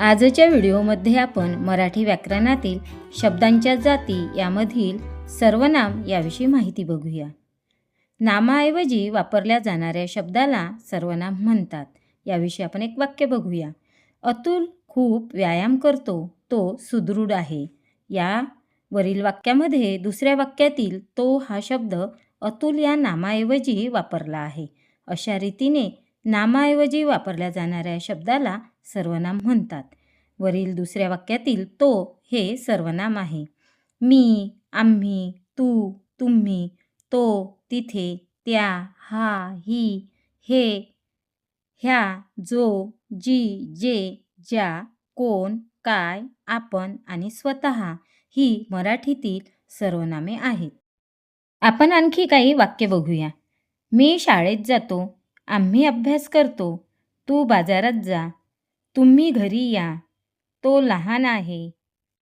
आजच्या व्हिडिओमध्ये आपण मराठी व्याकरणातील शब्दांच्या जाती यामधील सर्वनाम याविषयी माहिती बघूया. नामाऐवजी वापरल्या जाणाऱ्या शब्दाला सर्वनाम म्हणतात. याविषयी आपण एक वाक्य बघूया. अतुल खूप व्यायाम करतो तो सुदृढ आहे. या वरील वाक्यामध्ये दुसऱ्या वाक्यातील तो हा शब्द अतुल या नामाऐवजी वापरला आहे. अशा रीतीने नामाऐवजी वापरल्या जाणाऱ्या शब्दाला सर्वनाम म्हणतात. वरील दुसऱ्या वाक्यातील तो हे सर्वनाम आहे. मी आम्ही तू तुम्ही तो तिथे त्या हा ही हे ह्या जो जी जे ज्या कोण काय आपण आणि स्वतः ही मराठीतील सर्वनामे आहेत. आपण आणखी काही वाक्य बघूया. मी शाळेत जातो. आम्ही अभ्यास करतो. तू बाजारात जा. तुम्ही घरी या. तो लहान आहे.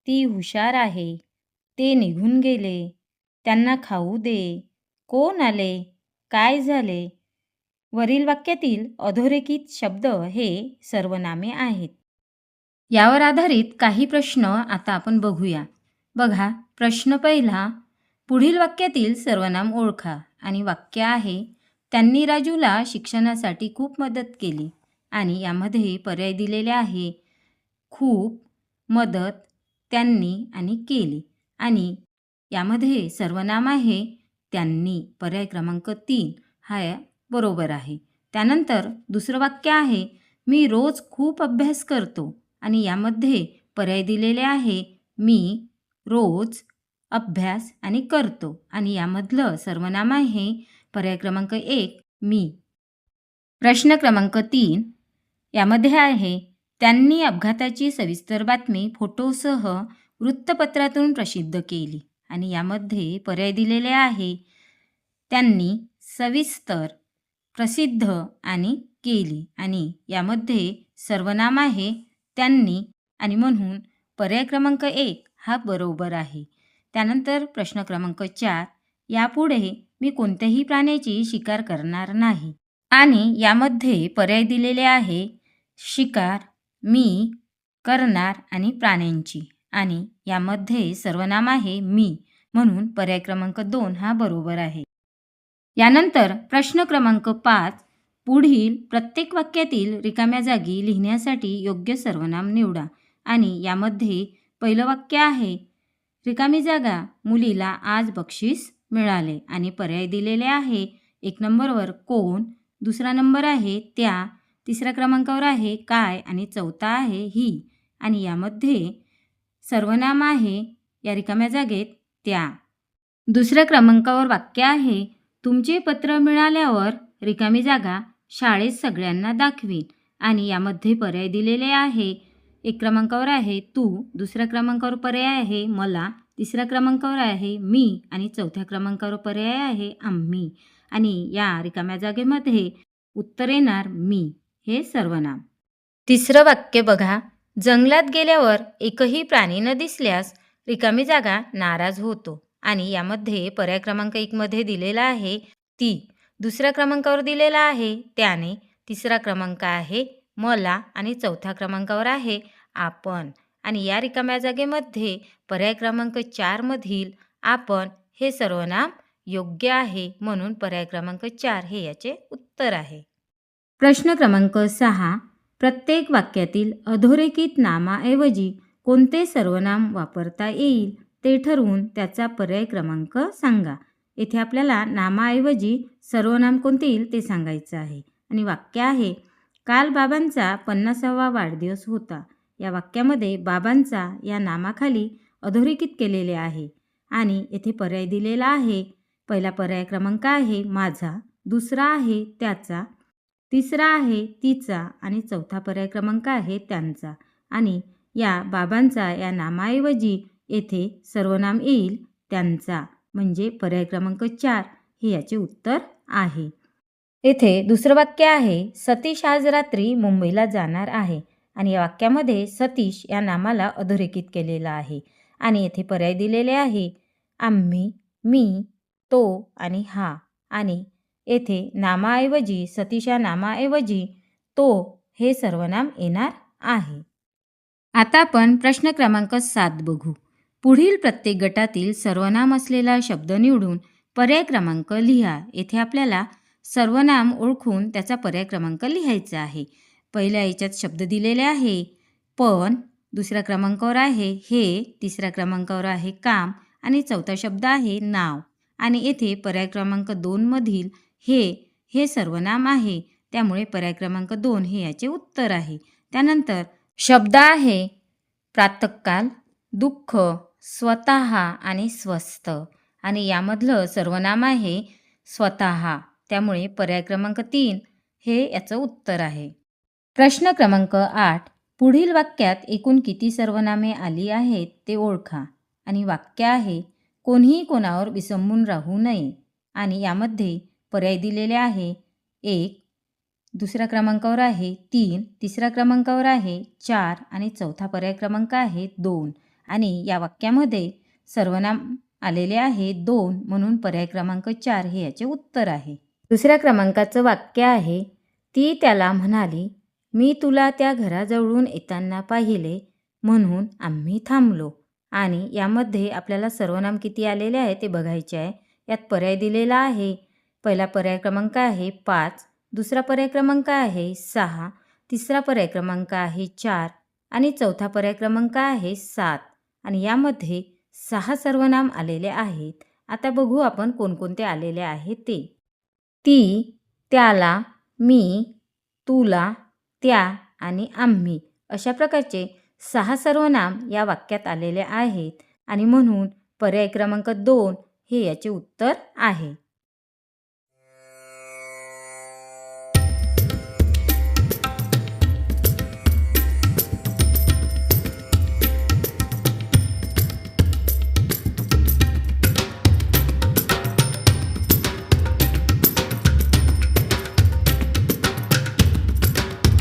ती हुशार आहे. ते निघून गेले. त्यांना खाऊ दे. कोण आले? काय झाले? वरील वाक्यातील अधोरेखित शब्द हे सर्वनामे आहेत. यावर आधारित काही प्रश्न आता आपण बघूया. बघा प्रश्न पहिला पुढील वाक्यातील सर्वनाम ओळखा आणि वाक्य आहे त्यांनी राजूला शिक्षणासाठी खूप मदत केली. आणि यामध्ये पर्याय दिलेले आहे. खूप मदत त्यांनी आणि केली. आणि यामध्ये सर्वनाम आहे. त्यांनी पर्याय क्रमांक तीन. हा बरोबर आहे. त्यानंतर दुसरं वाक्य आहे. मी रोज खूप अभ्यास करतो. आणि यामध्ये पर्याय दिलेले आहे. मी रोज अभ्यास आणि करतो. आणि यामधलं सर्वनाम आहे. पर्याय क्रमांक एक मी. प्रश्न क्रमांक तीन. यामध्ये आहे त्यांनी अपघाताची सविस्तर बातमी फोटोसह वृत्तपत्रातून प्रसिद्ध केली आणि यामध्ये पर्याय दिलेले आहे. त्यांनी सविस्तर प्रसिद्ध आणि केली आणि यामध्ये सर्वनाम आहे. त्यांनी आणि म्हणून पर्याय क्रमांक एक हा बरोबर आहे. त्यानंतर प्रश्न क्रमांक चार यापुढे मी कोणत्याही प्राण्याची शिकार करणार नाही. आणि यामध्ये पर्याय दिलेले आहे शिकार मी करणार आणि प्राण्यांची. आणि यामध्ये सर्वनाम आहे मी म्हणून पर्याय क्रमांक दोन हा बरोबर आहे. यानंतर प्रश्न क्रमांक पाच पुढील प्रत्येक वाक्यातील रिकाम्या जागी लिहिण्यासाठी योग्य सर्वनाम निवडा. आणि यामध्ये पहिलं वाक्य आहे रिकामी जागा मुलीला आज बक्षीस मिळाले आणि पर्याय दिलेले आहे. एक नंबरवर कोण? दुसरा नंबर आहे त्या तिसऱ्या क्रमांकावर आहे काय आणि चौथा आहे ही. आणि यामध्ये सर्वनाम आहे या रिकाम्या जागेत त्या. दुसऱ्या क्रमांकावर वाक्य आहे तुमचे पत्र मिळाल्यावर रिकामी जागा शाळेत सगळ्यांना दाखवीन. आणि यामध्ये पर्याय दिलेले आहे. एक क्रमांकावर आहे तू. दुसऱ्या क्रमांकावर पर्याय आहे मला. तिसऱ्या क्रमांकावर आहे मी. आणि चौथ्या क्रमांकावर पर्याय आहे आम्ही. आणि या रिकाम्या जागेमध्ये उत्तर येणार मी. हे सर्वनाम. तिसरं वाक्य बघा. जंगलात गेल्यावर एकही प्राणी न दिसल्यास रिकामी जागा नाराज होतो. आणि यामध्ये पर्याय क्रमांक एकमध्ये दिलेला आहे ती. दुसऱ्या क्रमांकावर दिलेला आहे त्याने. तिसरा क्रमांक आहे मला. आणि चौथ्या क्रमांकावर आहे आपण. आणि या रिकाम्या जागेमध्ये पर्याय क्रमांक चारमधील आपण हे सर्वनाम योग्य आहे म्हणून पर्याय क्रमांक चार हे याचे उत्तर आहे. प्रश्न क्रमांक सहा प्रत्येक वाक्यातील अधोरेखित नामाऐवजी कोणते सर्वनाम वापरता येईल ते ठरवून त्याचा पर्याय क्रमांक सांगा. येथे आपल्याला नामाऐवजी सर्वनाम कोणते येईल ते सांगायचं आहे. आणि वाक्य आहे काल बाबांचा पन्नासावा वाढदिवस होता. या वाक्यामध्ये बाबांचा या नामाखाली अधोरेखित केलेले आहे. आणि येथे पर्याय दिलेला आहे. पहिला पर्याय क्रमांक आहे माझा दुसरा आहे त्याचा. तिसरा आहे तिचा आणि चौथा पर्याय क्रमांक आहे त्यांचा. आणि या बाबांचा या नामाऐवजी येथे सर्वनाम येईल त्यांचा. म्हणजे पर्याय क्रमांक चार हे याचे उत्तर आहे. येथे दुसरं वाक्य आहे सतीश आज रात्री मुंबईला जाणार आहे. आणि या वाक्यामध्ये सतीश या नामाला अधोरेखित केलेलं आहे. आणि येथे पर्याय दिलेले आहे आम्ही मी तो आणि हा. आणि येथे नामाऐवजी सतीशा नामाऐवजी तो हे सर्वनाम येणार आहे. आता आपण प्रश्न क्रमांक सात बघू. पुढील प्रत्येक गटातील सर्वनाम असलेला शब्द निवडून पर्याय क्रमांक लिहा. येथे आपल्याला सर्वनाम ओळखून त्याचा पर्याय क्रमांक लिहायचा आहे. पहिल्या याच्यात शब्द दिलेले आहे पण दुसऱ्या क्रमांकावर आहे हे तिसऱ्या क्रमांकावर आहे काम आणि चौथा शब्द आहे नाव. आणि येथे पर्याय क्रमांक दोनमधील हे हे सर्वनाम आहे. त्यामुळे पर्याय क्रमांक दोन हे याचे उत्तर आहे. त्यानंतर शब्द आहे. प्रातःकाल दुःख स्वतः आणि स्वस्थ. आणि यामधलं सर्वनाम आहे स्वतः. त्यामुळे पर्याय क्रमांक तीन हे याचं उत्तर आहे. प्रश्न क्रमांक आठ. पुढील वाक्यात एकूण किती सर्वनामे आली आहेत ते ओळखा. आणि वाक्य आहे कोणीही कोणावर विसंबून राहू नये. आणि यामध्ये पर्याय दिलेले आहे. एक दुसऱ्या क्रमांकावर आहे. तीन तिसऱ्या क्रमांकावर आहे. चार आणि चौथा पर्याय क्रमांक आहे. दोन आणि या वाक्यामध्ये सर्वनाम आलेले आहे. दोन म्हणून पर्याय क्रमांक चार हे याचे उत्तर आहे. दुसऱ्या क्रमांकाचं वाक्य आहे. ती त्याला म्हणाली मी तुला त्या घराजवळून येताना पाहिले म्हणून आम्ही थांबलो आणि यामध्ये आपल्याला सर्वनाम किती आलेले आहे ते बघायचे आहे. यात पर्याय दिलेला आहे. पहिला पर्याय क्रमांक आहे पाच दुसरा पर्याय क्रमांक आहे सहा तिसरा पर्याय क्रमांक आहे चार आणि चौथा पर्याय क्रमांक आहे सात. आणि यामध्ये सहा सर्वनाम आलेले आहेत. आता बघू आपण कोणकोणते आलेले आहे ते. ती त्याला मी तुला त्या आणि आम्ही अशा प्रकारचे सहा सर्वनाम या वाक्यात आलेले आहेत. आणि म्हणून पर्याय क्रमांक दोन हे याचे उत्तर आहे.